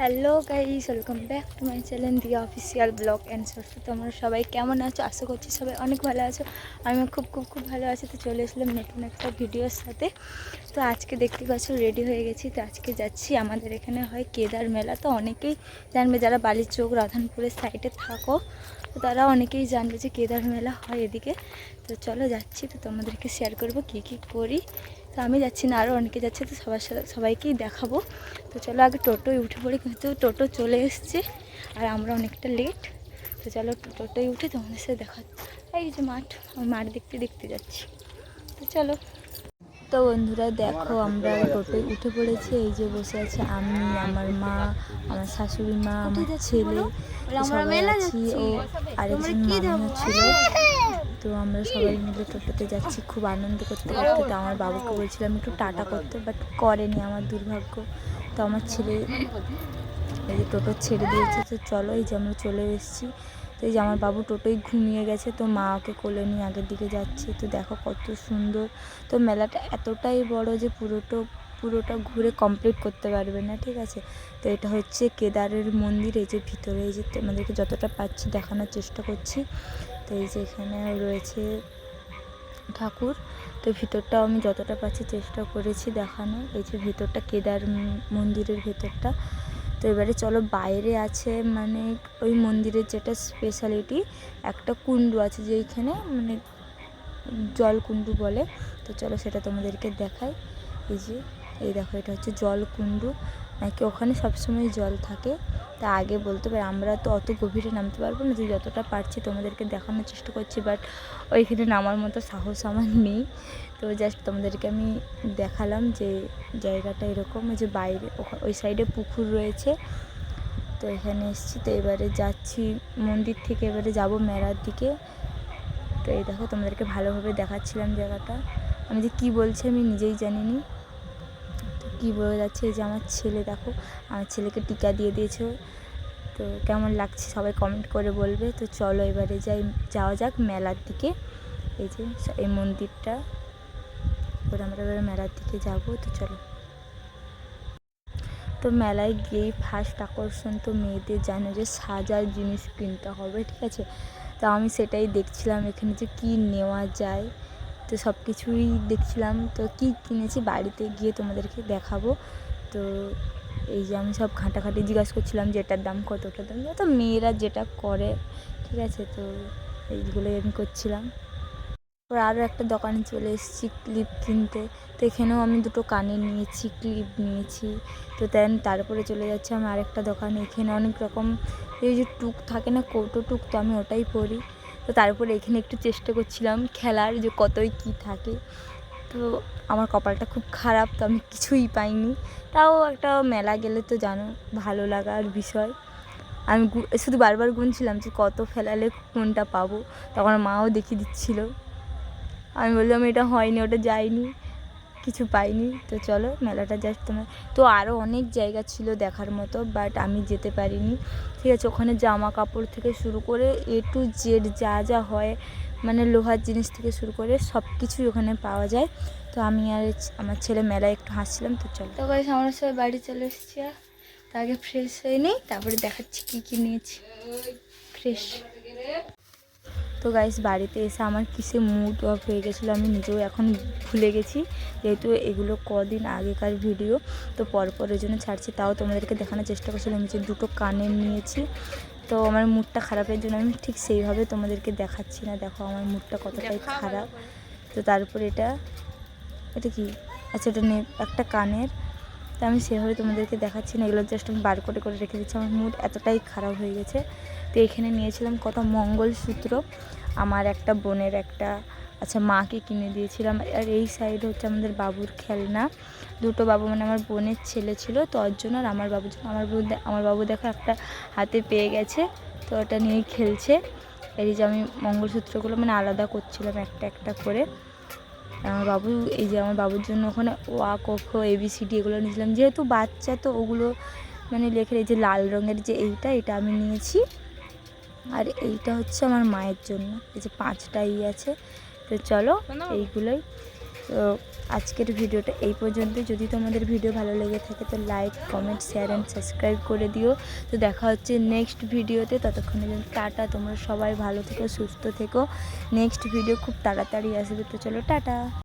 Hello guys welcome back to my channel the official blog and source তোমরা সবাই কেমন আছো? আশা করছি সবাই অনেক ভালো আছো। আমি খুব খুব খুব ভালো আছি। তো চলে এসলাম নতুন একটা ভিডিওর সাথে। তো আজকে দেখতে পাচ্ছ রেডি হয়ে গেছি। তো আজকে যাচ্ছি আমাদের এখানে হয় কেদার মেলা। তো অনেকেই জানবে যারা বালির চোখ রাধানপুরের সাইডে থাকো, তো তারা অনেকেই জানবে যে কেদার মেলা হয় এদিকে। তো চলো যাচ্ছি। তো তোমাদেরকে শেয়ার করব কী কী করি। তো আমি যাচ্ছি না আরও অনেকে যাচ্ছে তো সবার সাথে সবাইকেই দেখাবো। তো চলো আগে টোটোয় উঠে পড়ি কিন্তু টোটো চলে এসছে আর আমরা অনেকটা লেট তো চলো টোটোয় উঠে তোমাদের সাথে দেখা এই যে মাঠ আমি মাঠ দেখতে দেখতে যাচ্ছি। তো চলো। তো বন্ধুরা দেখো আমরা টোটোয় উঠে পড়েছি এই যে বসে আছে আমি আমার মা আমার শাশুড়ি মা আমার ছেলে সবাই আছি ও আরেকজন মামিও ছিল। তো আমরা সবাই মিলে টোটোতে যাচ্ছি, খুব আনন্দ করতে করতে। তো আমার বাবাকে বলছিলাম একটু টাটা করতে বাট করেনি আমার দুর্ভাগ্য। তো আমার ছেলে এই যে টোটো ছেড়ে দিয়েছে, তো চলো এই যে আমরা চলে এসেছি। তো এই যে আমার বাবু টোটোই ঘুমিয়ে গেছে, তো মা ওকে কোলে নিয়ে আগের দিকে যাচ্ছে। তো দেখো কত সুন্দর। তো মেলাটা এতটাই বড় যে পুরোটা পুরোটা ঘুরে কমপ্লিট করতে পারবে না, ঠিক আছে? তো এটা হচ্ছে কেদারের মন্দির, এই যে ভিতরে এই যে তোমাদেরকে যতটা পাচ্ছি দেখানোর চেষ্টা করছি। তো এই যে এখানে রয়েছে ঠাকুর, তো ভিতরটাও আমি যতটা পাচ্ছি চেষ্টা করেছি দেখানো। এই যে ভিতরটা কেদার মন্দিরের ভেতরটা। তো এবারে চলো বাইরে আছে মানে ওই মন্দিরের যেটা স্পেশালিটি একটা কুণ্ডু আছে যেইখানে মানে জল কুণ্ডু বলে। তো চলো সেটা তোমাদেরকে দেখাই। এই যে, এই দেখো এটা হচ্ছে জল কুণ্ডু নাকি ওখানে সবসময় জল থাকে? তা আগে বলতে পারি, আমরা তো অত গভীরে নামতে পারব না যে যতটা পারছি তোমাদেরকে দেখানোর চেষ্টা করছি বাট ওইখানে নামার মতো সাহস আমার নেই। তো জাস্ট তোমাদেরকে আমি দেখালাম যে জায়গাটা এরকম যে বাইরে ওই সাইডে পুকুর রয়েছে। তো এখানে এসেছি, তো এবারে যাচ্ছি মন্দির থেকে, এবারে যাব মেলার দিকে। তো এই দেখো তোমাদেরকে ভালোভাবে দেখাচ্ছিলাম জায়গাটা। আমি যে কী বলছি আমি নিজেই জানি নি তো কী বলে যাচ্ছে যে আমার ছেলে, দেখো, আমার ছেলেকে টিকা দিয়ে দিয়েছে। তো কেমন লাগছে সবাই কমেন্ট করে বলবে। তো চলো এবারে যাই, যাওয়া যাক মেলার দিকে। এই যে এই মন্দিরটা। এবার আমরা এবার মেলার দিকে যাব। তো চলো। তো মেলায় গিয়েই ফার্স্ট আকর্ষণ তো মেয়েদের জানো যে সাজার জিনিস কিনতে হবে, ঠিক আছে? তো আমি সেটাই দেখছিলাম এখানে যে কী নেওয়া যায়। তো সব কিছুই দেখছিলাম। তো কী কিনেছি? বাড়িতে গিয়ে তোমাদেরকে দেখাবো। তো এই যে আমি সব ঘাঁটাঘাঁটি জিজ্ঞাসা করছিলাম যে এটার দাম কত, ওটার দাম। তো মেয়েরা যেটা করে, ঠিক আছে? তো এইগুলোই আমি করছিলাম। তারপর আরও একটা দোকানে চলে এসেছি ক্লিপ কিনতে। তো এখানেও আমি দুটো কানের নিয়েছি, ক্লিপ নিয়েছি। তো দেন তারপরে চলে যাচ্ছে আমি আরেকটা দোকানে। এখানে অনেক রকম, এই যে টুক থাকে না, কৌটো টুক তো আমি ওটাই পরি। তো তারপরে এখানে একটু চেষ্টা করছিলাম খেলার যে কতই কি থাকে। তো আমার কপালটা খুব খারাপ, তো আমি কিছুই পাইনি। তাও একটা মেলা গেলে তো জানো, ভালো লাগার বিষয়। আমি শুধু বারবার গুনছিলাম যে কত ফেলালে কোনটা পাবো। তখন মাও দেখিয়ে দিচ্ছিল। আমি বললাম, এটা হয়নি, ওটা যায়নি। কিছু পাইনি। তো চলো, মেলাটা জাস্ট তোমার, তো আরও অনেক জায়গা ছিল দেখার মতো বাট আমি যেতে পারিনি। ঠিক আছে, ওখানে জামা কাপড় থেকে শুরু করে এ টু জেড যা যা হয় মানে লোহার জিনিস থেকে শুরু করে সব কিছুই ওখানে পাওয়া যায়। তো আমি আর আমার ছেলে মেলায় একটু হাসছিলাম, তো চলো। তো গাইস আমরা সবাই বাড়ি চলে এসেছি আর তো আগে ফ্রেশ হয়ে নিই, তারপরে দেখাচ্ছি কী কী নিয়েছি। ফ্রেশ তো গাইস বাড়িতে এসে আমার কিসে মুড অফ হয়ে গেছিল আমি নিজেও এখন ভুলে গেছি। যেহেতু এগুলো কদিন আগেকার ভিডিও তো পরপর ওই জন্য ছাড়ছি তাও তোমাদেরকে দেখানোর চেষ্টা করছিলাম যে দুটো কানের নিয়েছি। তো আমার মুডটা খারাপের জন্য আমি ঠিক সেইভাবে তোমাদেরকে দেখাচ্ছি না। দেখো আমার মুডটা কতটাই খারাপ। তো তারপর এটা এটা কি? আচ্ছা এটা নে একটা কানের। তো আমি সেভাবে তোমাদেরকে দেখাচ্ছি না এগুলো জাস্ট আমি বার করে করে রেখে দিচ্ছি। আমার মুড এতটাই খারাপ হয়ে গেছে। তো এখানে নিয়েছিলাম কত মঙ্গলসূত্র। আমার একটা বোনের একটা আচ্ছা মাকে কিনে দিয়েছিলাম। আর এই সাইড হচ্ছে আমাদের বাবুর খেলনা। দুটো বাবু মানে আমার বোনের ছেলে ছিল, তো ওর জন্য আর আমার বাবুর জন্য। আমার বাবু দে- আমার বাবু দেখো একটা হাতে পেয়ে গেছে, তো ওটা নিয়েই খেলছে। এই যে আমি মঙ্গলসূত্রগুলো মানে আলাদা করছিলাম একটা একটা করে। আমার বাবু, এই যে আমার বাবুর জন্য ওখানে ওয়া কক্ষ এবিসিডি এগুলো নিয়েছিলাম। যেহেতু বাচ্চা, তো ওগুলো মানে লেখে এই যে লাল রঙের যে এইটা, এটা আমি নিয়েছি। আর এইটা হচ্ছে আমার মায়ের জন্য। এই যে পাঁচটা ই আছে। তো চলো এইগুলোই। তো আজকের ভিডিওটা এই পর্যন্ত যদি তোমাদের ভিডিও ভালো লেগে থাকে তো like comment share and subscribe করে দিও। তো দেখা হচ্ছে নেক্সট ভিডিওতে। ততক্ষণে যেন টাটা। তোমরা সবাই ভালো থেকো সুস্থ থেকো। নেক্সট ভিডিও খুব তাড়াতাড়ি আসবে। তো চলো টাটা।